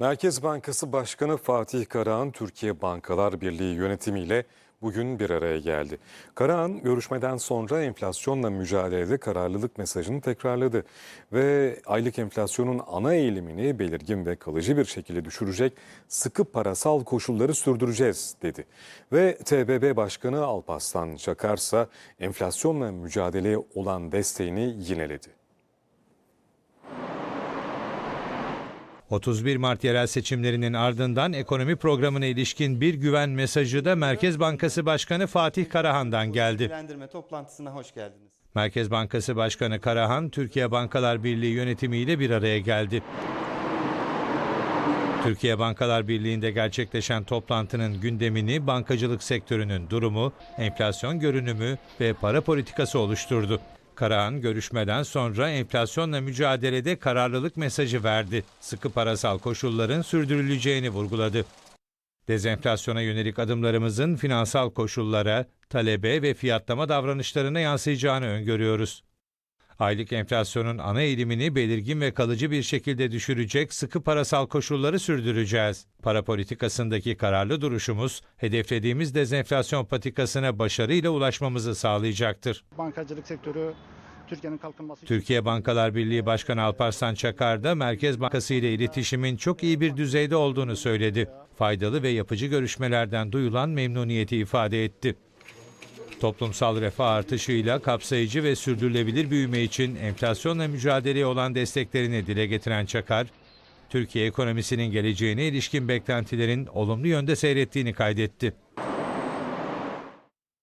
Merkez Bankası Başkanı Fatih Karahan, Türkiye Bankalar Birliği yönetimiyle bugün bir araya geldi. Karahan, görüşmeden sonra enflasyonla mücadelede kararlılık mesajını tekrarladı ve aylık enflasyonun ana eğilimini belirgin ve kalıcı bir şekilde düşürecek sıkı parasal koşulları sürdüreceğiz dedi. Ve TBB Başkanı Alparslan Çakar ise enflasyonla mücadeleye olan desteğini yineledi. 31 Mart yerel seçimlerinin ardından ekonomi programına ilişkin bir güven mesajı da Merkez Bankası Başkanı Fatih Karahan'dan geldi. Toplantısına hoş geldiniz. Merkez Bankası Başkanı Karahan, Türkiye Bankalar Birliği yönetimiyle bir araya geldi. Türkiye Bankalar Birliği'nde gerçekleşen toplantının gündemini bankacılık sektörünün durumu, enflasyon görünümü ve para politikası oluşturdu. Karahan görüşmeden sonra enflasyonla mücadelede kararlılık mesajı verdi. Sıkı parasal koşulların sürdürüleceğini vurguladı. Dezenflasyona yönelik adımlarımızın finansal koşullara, talebe ve fiyatlama davranışlarına yansıyacağını öngörüyoruz. Aylık enflasyonun ana eğilimini belirgin ve kalıcı bir şekilde düşürecek sıkı parasal koşulları sürdüreceğiz. Para politikasındaki kararlı duruşumuz, hedeflediğimiz dezenflasyon patikasına başarıyla ulaşmamızı sağlayacaktır. bankacılık sektörü Türkiye'nin kalkınması Türkiye Bankalar Birliği Başkanı Alparslan Çakar da Merkez Bankası ile iletişimin çok iyi bir düzeyde olduğunu söyledi. Faydalı ve yapıcı görüşmelerden duyulan memnuniyeti ifade etti. Toplumsal refah artışıyla kapsayıcı ve sürdürülebilir büyüme için enflasyonla mücadeleye olan desteklerini dile getiren Çakar, Türkiye ekonomisinin geleceğine ilişkin beklentilerin olumlu yönde seyrettiğini kaydetti.